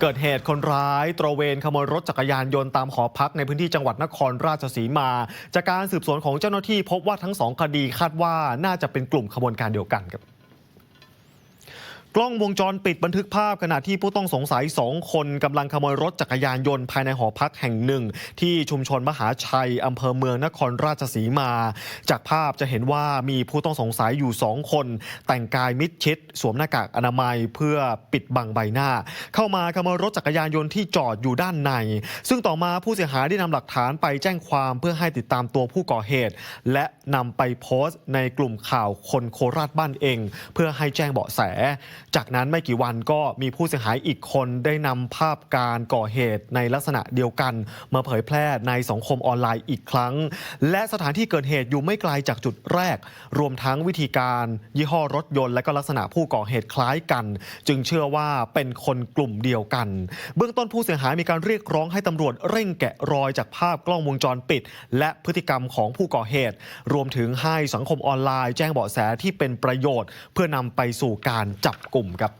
เกิดเหตุคนร้ายตระเวนขโมยรถจักรยานยนต์ตามหอพักในพื้นที่จังหวัดนครราชสีมา จากการสืบสวนของเจ้าหน้าที่พบว่าทั้งสองคดีคาดว่าน่าจะเป็นกลุ่มขบวนการเดียวกันครับ กล้องวงจรปิดบันทึกภาพขณะที่ผู้ต้องสงสัยสองคนกำลังขโมยรถจักรยานยนต์ภายในหอพักแห่งหนึ่ง ที่ชุมชนมหาชัยอำเภอเมืองนครราชสีมา จากภาพจะเห็นว่ามีผู้ต้องสงสัยอยู่สองคน แต่งกายมิดชิด สวมหน้ากากอนามัยเพื่อปิดบังใบหน้า เข้ามาขโมยรถจักรยานยนต์ที่จอดอยู่ด้านใน ซึ่งต่อมาผู้เสียหายได้นำหลักฐานไปแจ้งความเพื่อให้ติดตามตัวผู้ก่อเหตุ และนำไปโพสต์ในกลุ่มข่าวคนโคราชบ้านเอง เพื่อให้แจ้งเบาะแสจากนั้นไม่กี่วันก็มีผู้เสียหายอีกคนได้นำภาพการก่อเหตุในลักษณะเดียวกัน มาเผยแพร่ในสังคมออนไลน์อีกครั้ง และสถานที่เกิดเหตุอยู่ไม่ไกลจากจุดแรก รวมทั้งวิธีการยี่ห้อรถยนต์และก็ลักษณะผู้ก่อเหตุคล้ายกัน จึงเชื่อว่าเป็นคนกลุ่มเดียวกัน เบื้องต้นผู้เสียหายมีการเรียกร้องให้ตำรวจเร่งแกะรอยจากภาพกล้องวงจรปิด และพฤติกรรมของผู้ก่อเหตุ รวมถึงให้สังคมออนไลน์ แจ้งเบาะแสที่เป็นประโยชน์ เพื่อนำไปสู่การจับกลุ่มครับ